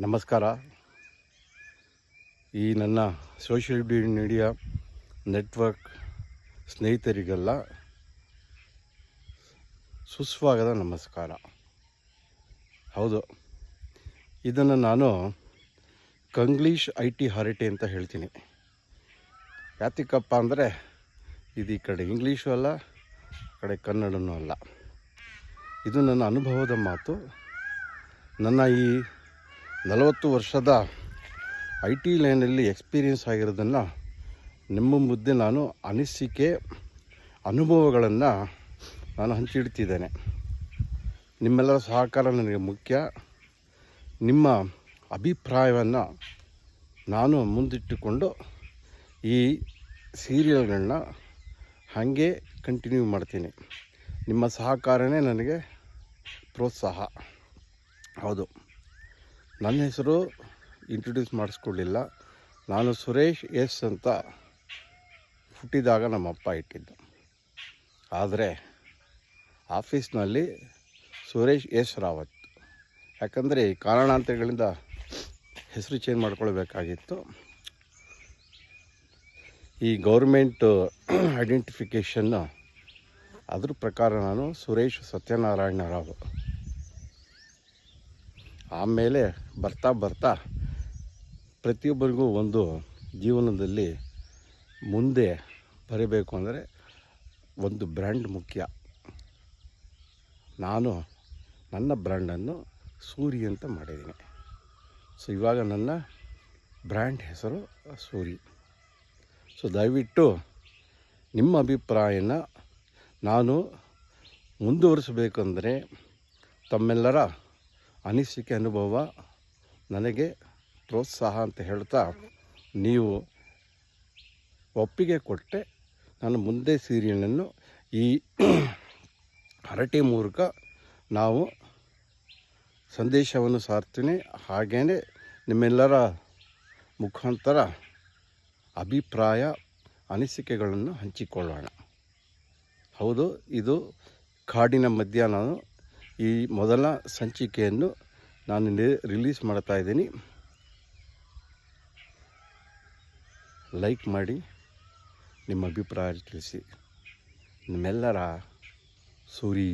ನಮಸ್ಕಾರ. ಈ ನನ್ನ ಸೋಷಿಯಲ್ ಮೀಡಿಯಾ ನೆಟ್ವರ್ಕ್ ಸ್ನೇಹಿತರಿಗೆಲ್ಲ ಸುಸ್ವಾಗತ ನಮಸ್ಕಾರ. ಹೌದು. ಇದನ್ನು ನಾನು ಕಂಗ್ಲೀಷ್ ಐ ಟಿ ಹಾರಿಟಿ ಅಂತ ಹೇಳ್ತೀನಿ. ಯಾತಿಕಪ್ಪ ಅಂದರೆ ಇದು ಈ ಕಡೆ ಇಂಗ್ಲೀಷು ಅಲ್ಲ ಕಡೆ ಕನ್ನಡನೂ ಅಲ್ಲ. ಇದು ನನ್ನ ಅನುಭವದ ಮಾತು. ನನ್ನ ಈ ನಲವತ್ತು ವರ್ಷದ ಐ ಟಿ ಲೈನಲ್ಲಿ ಎಕ್ಸ್ಪೀರಿಯನ್ಸ್ ಆಗಿರೋದನ್ನು ನಿಮ್ಮ ಮುದ್ದೆ ನಾನು ಅನಿಸಿಕೆ ಅನುಭವಗಳನ್ನು ನಾನು ಹಂಚಿಡ್ತಿದ್ದೇನೆ. ನಿಮ್ಮೆಲ್ಲರ ಸಹಕಾರ ನನಗೆ ಮುಖ್ಯ. ನಿಮ್ಮ ಅಭಿಪ್ರಾಯವನ್ನು ನಾನು ಮುಂದಿಟ್ಟುಕೊಂಡು ಈ ಸೀರಿಯಲ್ಗಳನ್ನ ಹಾಗೆ ಕಂಟಿನ್ಯೂ ಮಾಡ್ತೀನಿ. ನಿಮ್ಮ ಸಹಕಾರನೇ ನನಗೆ ಪ್ರೋತ್ಸಾಹ. ಹೌದು. ನನ್ನ ಹೆಸರು ಇಂಟ್ರೊಡ್ಯೂಸ್ ಮಾಡಿಸ್ಕೊಳ್ಳಿಲ್ಲ. ನಾನು ಸುರೇಶ್ ಎಸ್ ಅಂತ ಹುಟ್ಟಿದಾಗ ನಮ್ಮಪ್ಪ ಇಟ್ಟಿದ್ದು. ಆದರೆ ಆಫೀಸ್ನಲ್ಲಿ ಸುರೇಶ್ ಎಸ್ ರಾವತ್. ಯಾಕಂದರೆ ಈ ಕಾರಣಾಂತರಗಳಿಂದ ಹೆಸರು ಚೇಂಜ್ ಮಾಡ್ಕೊಳ್ಬೇಕಾಗಿತ್ತು. ಈ ಗೌರ್ಮೆಂಟ್ ಐಡೆಂಟಿಫಿಕೇಷನ್ನು ಅದ್ರ ಪ್ರಕಾರ ನಾನು ಸುರೇಶ್ ಸತ್ಯನಾರಾಯಣ ರಾವ್. ಆಮೇಲೆ ಬರ್ತಾ ಬರ್ತಾ ಪ್ರತಿಯೊಬ್ಬರಿಗೂ ಒಂದು ಜೀವನದಲ್ಲಿ ಮುಂದೆ ಬರಬೇಕು ಅಂದರೆ ಒಂದು ಬ್ರ್ಯಾಂಡ್ ಮುಖ್ಯ. ನಾನು ನನ್ನ ಬ್ರ್ಯಾಂಡನ್ನು ಸೂರಿ ಅಂತ ಮಾಡಿದ್ದೀನಿ. ಸೊ, ಇವಾಗ ನನ್ನ ಬ್ರ್ಯಾಂಡ್ ಹೆಸರು ಸೂರಿ. ಸೊ, ದಯವಿಟ್ಟು ನಿಮ್ಮ ಅಭಿಪ್ರಾಯನ ನಾನು ಮುಂದುವರಿಸಬೇಕಂದರೆ ತಮ್ಮೆಲ್ಲರ ಅನಿಸಿಕೆ ಅನುಭವ ನನಗೆ ಪ್ರೋತ್ಸಾಹ ಅಂತ ಹೇಳ್ತಾ, ನೀವು ಒಪ್ಪಿಗೆ ಕೊಟ್ಟೆ. ನಾನು ಮುಂದೆ ಸೀರಿಯಲನ್ನು ಈ ಹರಟೆ ಮೂಲಕ ನಾವು ಸಂದೇಶವನ್ನು ಸಾರ್ತೀನಿ. ಹಾಗೇ ನಿಮ್ಮೆಲ್ಲರ ಮುಖಾಂತರ ಅಭಿಪ್ರಾಯ, ಅನಿಸಿಕೆಗಳನ್ನು ಹಂಚಿಕೊಳ್ಳೋಣ. ಹೌದು, ಇದು ಕಾಡಿನ ಮಧ್ಯ ನಾನು ಈ ಮೊದಲ ಸಂಚಿಕೆಯನ್ನು ನಾನು ರಿಲೀಸ್ ಮಾಡ್ತಾ ಇದ್ದೀನಿ. ಲೈಕ್ ಮಾಡಿ ನಿಮ್ಮ ಅಭಿಪ್ರಾಯ ತಿಳಿಸಿ. ನಿಮ್ಮೆಲ್ಲರ ಸೂರಿ.